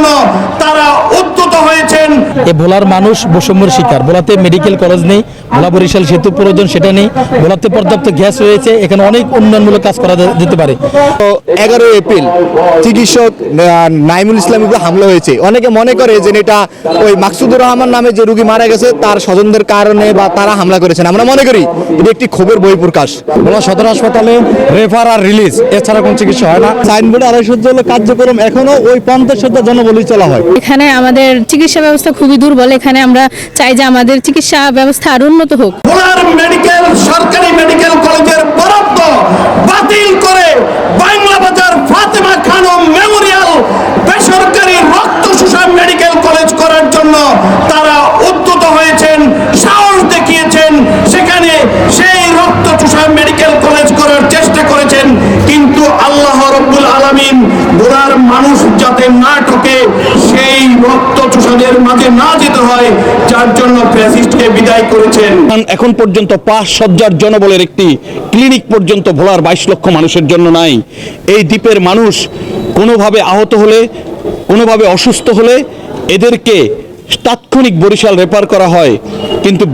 জন্য তারা উদ্যত হয়েছেন। এ ভোলার মানুষ বৈষম্যের শিকার। ভোলাতে মেডিকেল কলেজ নেই ভোলা বরিশাল সেতু প্রয়োজন সেটা নেই ভোলাতে পর্যাপ্ত গ্যাস রয়েছে এখানে অনেক উন্নয়নমূলক কাজ করা যেতে পারে। তো এগারোই এপ্রিল চিকিৎসক নাইমুল ইসলামের উপর হামলা হয়েছে। অনেকে মনে করে যে এটা ওই মাকসুদুর রহমান নামে যে রুগী মারা গেছে তার স্বজনদের কারণে বা তারা হামলা করেছেন। আমরা মনে করি এটি একটি ক্ষোভের বই প্রকাশ। ভোলা সদর হাসপাতালে রেফার আর রিলিজ এছাড়া কোনো চিকিৎসা হয় না। সাইনবোর্ডে আড়াই সহ্য কার্যক্রম এখনও ওই পঞ্চাশ সজ্জা জনবলি চলা হয়। এখানে আমাদের চিকিৎসা ব্যবস্থা খুবই দুর্বল, এখানে আমরা চাই যে আমাদের চিকিৎসা ব্যবস্থা আরও উন্নত হোক। মেডিকেল, সরকারি মেডিকেল কলেজের বরাদ্দ বাতিল করে বাংলা বাজার ফাতেমা খানম মেমোরিয়াল বেসরকারি রক্ত মেডিকেল কলেজ করার জন্য তারা উদ্যত হয়েছেন, সাহস দেখিয়েছেন, সেখানে সেই রক্ত চোষা মেডিকেল কলেজ করার চেষ্টা করেছেন। কিন্তু আল্লাহ রব্বুল আলামিন ভোলার মানুষ যাতে না ঠকে চোষাদের মাঝে না যেতে হয়, যার জন্য ফ্যাসিস্টকে বিদায় করেছেন। এখন পর্যন্ত পাঁচ সজ্জার জনবলের একটি ক্লিনিক পর্যন্ত ভোলার বাইশ লক্ষ মানুষের জন্য নাই। এই দ্বীপের মানুষ কোনোভাবে আহত হলে, কোনোভাবে অসুস্থ হলে এদেরকে তাৎক্ষণিক বরিশাল রেফার করা হয়। কিন্তু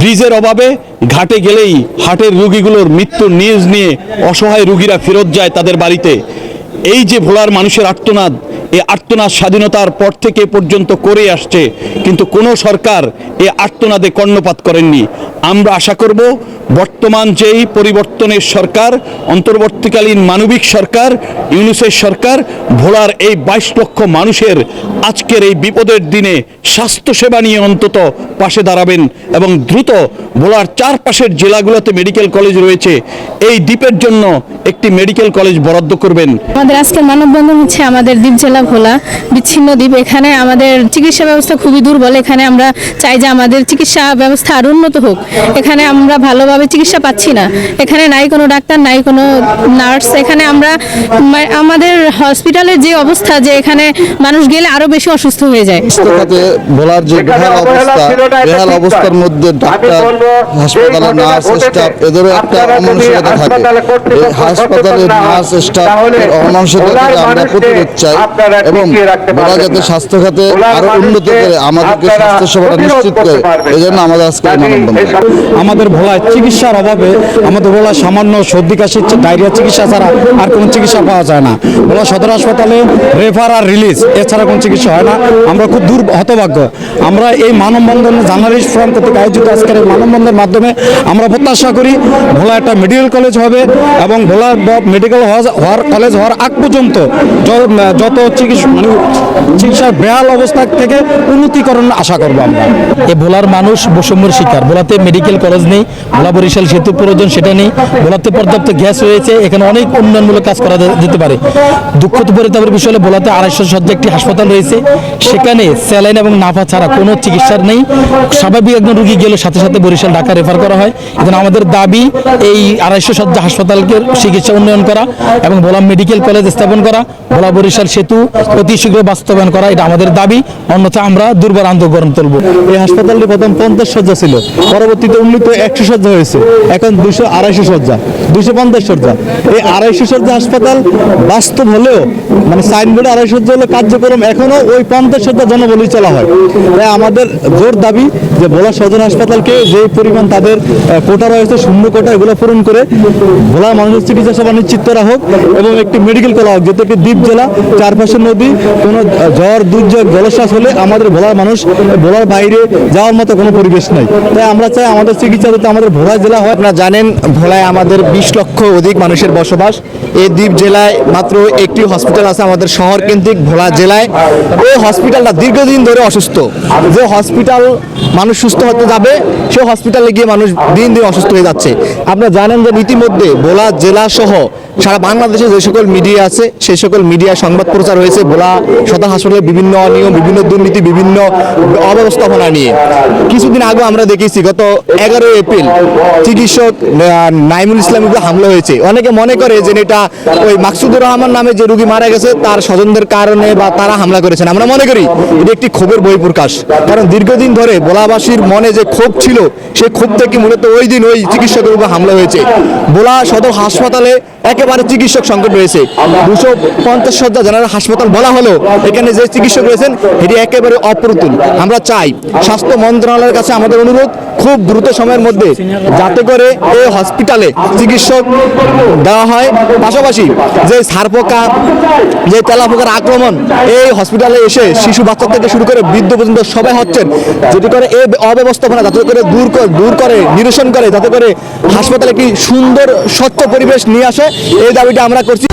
ব্রিজের অভাবে ঘাটে গেলেই হাটের রুগীগুলোর মৃত্যুর নিউজ নিয়ে অসহায় রুগীরা ফেরত যায় তাদের বাড়িতে। এই যে ভোলার মানুষের আর্তনাদ এই আর্তনাদ স্বাধীনতার পর থেকে পর্যন্ত করে আসছে, কিন্তু কোনো সরকার এই আর্তনাদে কর্ণপাত করেননি। আমরা আশা করব, বর্তমান যেই পরিবর্তনের সরকার, অন্তর্বর্তীকালীন মানবিক সরকার, ইউনুসের সরকার, ভোলার এই বাইশ লক্ষ মানুষের আজকের এই বিপদের দিনে স্বাস্থ্যসেবা নিয়ে অন্তত পাশে দাঁড়াবেন এবং দ্রুত ভোলার চারপাশের জেলাগুলোতে মেডিকেল কলেজ রয়েছে, এই দ্বীপের জন্য একটি মেডিকেল কলেজ বরাদ্দ করবেন। আমাদের আজকে মানববন্ধন হচ্ছে আমাদের দ্বীপ জেলা ভোলা বিচ্ছিন্ন দ্বীপ। এখানে আমাদের চিকিৎসা ব্যবস্থা খুবই দুর্বল। এখানে আমরা চাই যে আমাদের চিকিৎসা ব্যবস্থা আরও উন্নত হোক। এখানে আমরা ভালোভাবে চিকিৎসা পাচ্ছি না। এখানে নাই কোনো ডাক্তার নাই কোনো নার্স। এখানে আমরা আমাদের হসপিটালের যে অবস্থা যে এখানে মানুষ গেলে আরও বেশি অসুস্থ হয়ে যায়। খাতে বলার যে বেহাল অবস্থা বেহাল অবস্থার মধ্যে ডাক্তার হাসপাতালের নার্স স্টাফ এদেরও একটা অমানসিকতা থাকে। এই হাসপাতালের নার্স স্টাফ অমানসিকতা আমরা প্রতিরোধ চাই। এবং বলা যাতে স্বাস্থ্য খাতে আরও উন্নত করে আমাদেরকে স্বাস্থ্য সেবাটা নিশ্চিত করে। এই জন্য আমাদের আজকে মানববন্ধন। আমাদের ভোলায় চিকিৎসার অভাবে আমাদের ভোলায় সামান্য সর্দি কাশির চি- ডায়রিয়া চিকিৎসা ছাড়া আর কোনো চিকিৎসা পাওয়া যায় না। ভোলা সদর হাসপাতালে রেফার আর রিলিজ এছাড়া কোনো চিকিৎসা হয় না। আমরা খুব দূর হতভাগ্য। আমরা এই মানববন্ধন জার্নালিস্ট ফোরাম কর্তৃক আয়োজিত আজকের এই মানববন্ধনের মাধ্যমে আমরা প্রত্যাশা করি ভোলা একটা মেডিকেল কলেজ হবে এবং ভোলা মেডিকেল হওয়ার কলেজ হওয়ার আগ পর্যন্ত যত চিকিৎসা চিকিৎসার বেহাল অবস্থা থেকে উন্নতিকরণ আশা করব আমরা। এ ভোলার মানুষ বৈষম্যের শিকার। ভোলাতে মেডিকেল কলেজ নেই, ভোলা বরিশাল সেতু প্রয়োজন, সেটা নেই। ভোলাতে পর্যাপ্ত গ্যাস এখানে অনেক উন্নয়নমূলক কাজ করা যেতে পারে। দুঃখ পরিতাপের বিষয় হলো, ভোলাতে আড়াইশো একটি হাসপাতাল রয়েছে। সেখানে স্যালাইন এবং নাফা ছাড়া কোনো চিকিৎসার নেই। স্বাভাবিক একজন রুগী গেলে সাথে সাথে বরিশাল, ঢাকা রেফার করা হয়। এখন আমাদের দাবি, এই আড়াইশো সজ্জা হাসপাতালকে চিকিৎসা উন্নয়ন করা এবং ভোলা মেডিকেল কলেজ স্থাপন করা, ভোলা বরিশাল সেতু অতি শীঘ্র বাস্তবায়ন করা, এটা আমাদের দাবি। অন্যথা আমরা দুর্বার আন্দোলন তুলব। এই হাসপাতালটি প্রথম পঞ্চাশ শয্যা ছিল। পরবর্তীতে উন্নীত একশো শয্যা হয়েছে। এখন দুশো আড়াইশো শয্যা দুশো পঞ্চাশ শয্যা। এই আড়াইশো শয্যা হাসপাতাল বাস্তব হলেও মানে সাইনবোর্ডে আড়াইশো শয্যা হলে কার্যক্রম এখনও ওই পঞ্চাশ শয্যা জনবলি চলা হয়। তাই আমাদের জোর দাবি যে ভোলা সদর হাসপাতালকে যে পরিমাণ তাদের কোটা রয়েছে, শূন্য কোটা, এগুলো পূরণ করে ভোলা মানুষের চিকিৎসা সেবা নিশ্চিত করা হোক এবং একটি মেডিকেল করা হোক, যেহেতু একটি দ্বীপ জেলা, চারপাশে নদী কোনো ঝড়, দুর্যোগ জলশ্বাস হলে আমাদের ভোলার মানুষ, ভোলার বাইরে যাওয়ার মতো কোনো পরিবেশ নাই। তাই আমরা চাই আমাদের চিকিৎসা যাতে আমাদের ভোলা জেলা হয়। আপনারা জানেন, ভোলায় আমাদের বিশ লক্ষ অধিক মানুষের বসবাস। এই দ্বীপ জেলায় মাত্র একটি হসপিটাল আছে আমাদের শহর কেন্দ্রিক ভোলা জেলায়। ওই হসপিটালটা দীর্ঘদিন ধরে অসুস্থ। যে হসপিটাল মানুষ সুস্থ হতে যাবে, সে হসপিটালে গিয়ে মানুষ দিন দিন অসুস্থ হয়ে যাচ্ছে। আপনারা জানেন যে ইতিমধ্যে ভোলা জেলা সহ সারা বাংলাদেশে যে সকল মিডিয়া আছে সেই সকল মিডিয়া সংবাদ প্রচার হয়েছে, ভোলা সদর হাসপাতালের বিভিন্ন অনিয়ম, বিভিন্ন দুর্নীতি, বিভিন্ন অব্যবস্থাপনা নিয়ে। কিছুদিন আগে আমরা দেখেছি, গত এগারোই এপ্রিল চিকিৎসক নাইমুল ইসলামের উপর হামলা হয়েছে। অনেকে মনে করে যে এটা ওই মাকসুদুর রহমান নামে যে রুগী মারা গেছে, তার স্বজনদের কারণে বা তারা হামলা করেছেন। আমরা মনে করি, এটি একটি ক্ষোভের বই প্রকাশ কারণ দীর্ঘদিন ধরে ভোলাবাসীর মনে যে ক্ষোভ ছিল সেই ক্ষোভ থেকে মূলত ওই দিন ওই চিকিৎসকের উপর হামলা হয়েছে। ভোলা সদর হাসপাতালে একেবারে একেবারে চিকিৎসক সংকট রয়েছে। দুশো পঞ্চাশ শয্যা জেনারেল হাসপাতাল বলা হলো, এখানে যে চিকিৎসক রয়েছেন এটি একেবারে অপ্রতুল। আমরা চাই স্বাস্থ্য মন্ত্রণালয়ের কাছে আমাদের অনুরোধ, খুব দ্রুত সময়ের মধ্যে যাতে করে এই হসপিটালে চিকিৎসক দেওয়া হয়। পাশাপাশি যে সারপোকা যে তেলাপোকার আক্রমণ, এই হসপিটালে এসে শিশু বাচ্চা থেকে শুরু করে বৃদ্ধ পর্যন্ত সবাই হচ্ছেন যদি করে এই অব্যবস্থাপনা যাতে করে দূর দূর করে, নিরসন করে, যাতে করে হাসপাতালে একটি সুন্দর, স্বচ্ছ পরিবেশ নিয়ে আসে। এই দাবিটা আমরা করছি।